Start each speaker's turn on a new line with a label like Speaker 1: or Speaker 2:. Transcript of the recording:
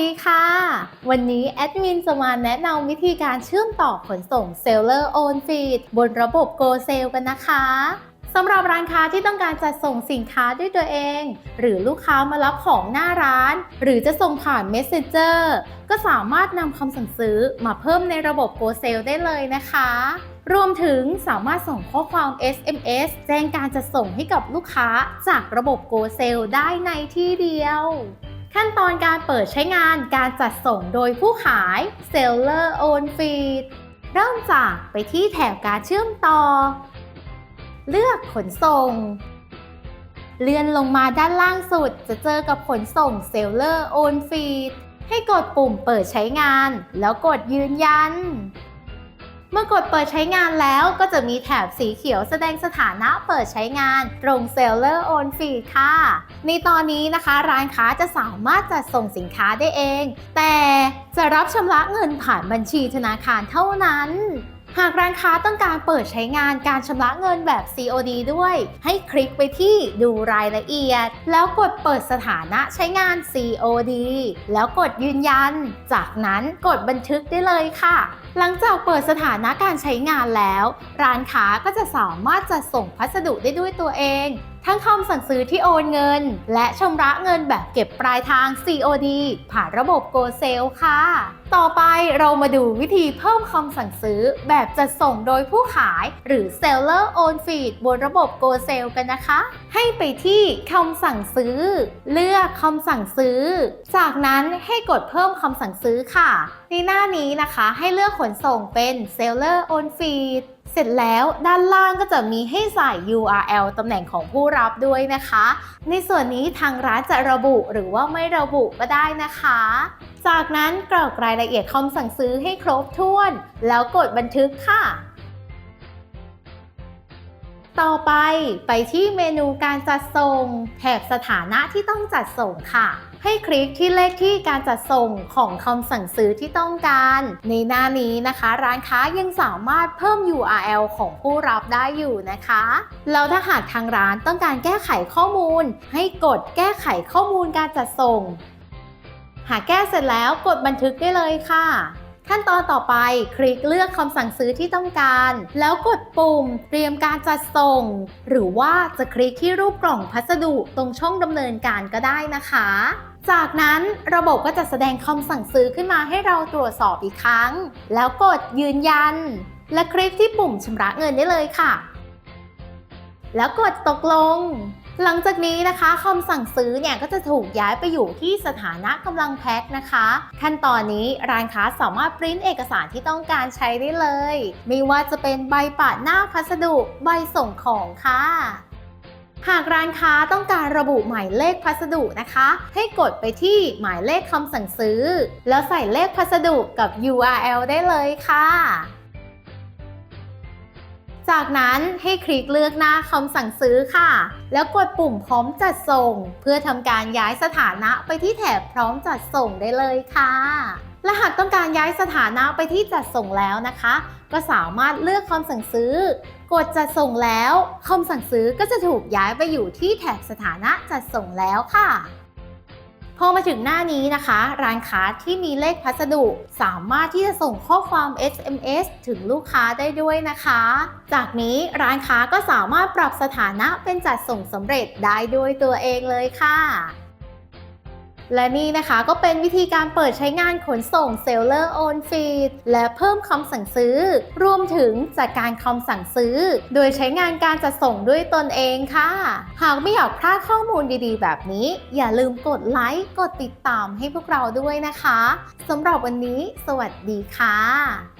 Speaker 1: ดีค่ะ วันนี้แอดมินจะมาแนะนำวิธีการเชื่อมต่อขนส่ง Seller Own Feed บนระบบ Go Sale กันนะคะสำหรับร้านค้าที่ต้องการจัดส่งสินค้าด้วยตัวเอง หรือลูกค้ามารับของหน้าร้าน หรือจะส่งผ่าน Messenger ก็สามารถนำคำสั่งซื้อมาเพิ่มในระบบ Go Sale ได้เลยนะคะ รวมถึงสามารถส่งข้อความ SMS แจ้งการจัดส่งให้กับลูกค้าจากระบบ Go Sale ได้ในที่เดียว ขั้นตอนการเปิดใช้งานการจัดส่งโดยผู้ขาย Seller Own Feed เริ่มจากไปที่แถบการเชื่อมต่อ เลือกขนส่ง เลื่อนลงมาด้านล่างสุดจะเจอกับขนส่ง Seller Own Feed ให้กดปุ่มเปิดใช้งาน แล้วกดยืนยัน เมื่อกดเปิดใช้งานแล้วก็จะมีแถบสีเขียวแสดงสถานะเปิดใช้งานตรง Seller Own Feed ค่ะ ในตอนนี้นะคะ ร้านค้าจะสามารถจัดส่งสินค้าได้เอง แต่จะรับชำระเงินผ่านบัญชีธนาคารเท่านั้น หากร้านค้าต้องการเปิดใช้งานการชำระเงินแบบ COD ด้วย ให้คลิกไปที่ดูรายละเอียด แล้วกดเปิดสถานะใช้งาน COD แล้วกดยืนยัน จากนั้นกดบันทึกได้เลยค่ะ หลังจากเปิดสถานะการใช้งานแล้ว ร้านค้าก็จะสามารถจัดส่งพัสดุได้ด้วยตัวเองทั้งคำสั่งซื้อที่โอนเงิน และชำระเงินแบบเก็บปลายทาง COD ผ่านระบบ Go Sale ค่ะ ต่อไปเรามาดูวิธีเพิ่มคำสั่งซื้อแบบจัดส่งโดยผู้ขาย หรือ Seller Own Feed บนระบบ Go Sale กันนะคะ ให้ไปที่คำสั่งซื้อ เลือกคำสั่งซื้อ จากนั้นให้กดเพิ่มคำสั่งซื้อค่ะ ในหน้านี้นะคะ ให้เลือกขนส่งเป็น Seller Own Feed เสร็จแล้วด้านล่างก็จะมีให้ใส่ URL ตำแหน่งของผู้รับด้วยนะคะ ในส่วนนี้ทางร้านจะระบุหรือว่าไม่ระบุก็ได้นะคะ จากนั้นกรอกรายละเอียดคำสั่งซื้อให้ครบถ้วน แล้วกดบันทึกค่ะ ต่อไปไปที่เมนูการจัดส่ง แถบสถานะที่ต้องจัดส่งค่ะ ให้คลิกที่เลขที่การจัดส่งของคำสั่งซื้อที่ต้องการ ในหน้านี้นะคะ ร้านค้ายังสามารถเพิ่ม URL ของผู้รับได้อยู่นะคะแล้วถ้าหากทางร้านต้องการแก้ไขข้อมูล ให้กดแก้ไขข้อมูลการจัดส่ง หากแก้เสร็จแล้วกดบันทึกได้เลยค่ะ ขั้นตอนต่อไปคลิกเลือกคำสั่งซื้อที่ต้องการ แล้วกดปุ่ม เตรียมการจัดส่ง หรือว่าจะคลิกที่รูปกล่องพัสดุตรงช่องดำเนินการก็ได้นะคะ จากนั้นระบบก็จะแสดงคำสั่งซื้อขึ้นมาให้เราตรวจสอบอีกครั้ง แล้วกดยืนยัน และคลิกที่ปุ่มชำระเงินได้เลยค่ะ แล้วกดตกลง หลังจากนี้นะคะคำสั่งซื้อเนี่ยก็จะถูกย้ายไปอยู่ที่สถานะกำลังแพ็คนะคะ ขั้นตอนนี้ร้านค้าสามารถปริ้นเอกสารที่ต้องการใช้ได้เลย ไม่ว่าจะเป็นใบปะหน้าพัสดุใบส่งของค่ะหากร้านค้าต้องการระบุหมายเลขพัสดุนะคะ ให้กดไปที่หมายเลขคำสั่งซื้อ แล้วใส่เลขพัสดุกับ URL ได้เลยค่ะ จากนั้นให้คลิกเลือกหน้าคำสั่งซื้อค่ะ แล้วกดปุ่มพร้อมจัดส่ง เพื่อทำการย้ายสถานะไปที่แถบพร้อมจัดส่งได้เลยค่ะและหากต้องการย้ายสถานะไปที่จัดส่งแล้วนะคะ ก็สามารถเลือกคำสั่งซื้อ กดจัดส่งแล้วคำสั่งซื้อก็จะถูกย้ายไปอยู่ที่แถบสถานะจัดส่งแล้วค่ะ พอมาถึงหน้านี้นะคะ ร้านค้าที่มีเลขพัสดุ สามารถที่จะส่งข้อความ SMS ถึงลูกค้าได้ด้วยนะคะ จากนี้ร้านค้าก็สามารถปรับสถานะเป็นจัดส่งสำเร็จได้ด้วยตัวเองเลยค่ะ และนี่นะคะก็เป็นวิธีการเปิดใช้งานขนส่งเซลเลอร์โอนฟีดและเพิ่มคำสั่งซื้อ รวมถึงจัดการคำสั่งซื้อ โดยใช้งานการจัดส่งด้วยตนเองค่ะ หากไม่อยากพลาดข้อมูลดีๆ แบบนี้ อย่าลืมกดไลค์กดติดตามให้พวกเราด้วยนะคะสำหรับวันนี้ สวัสดีค่ะ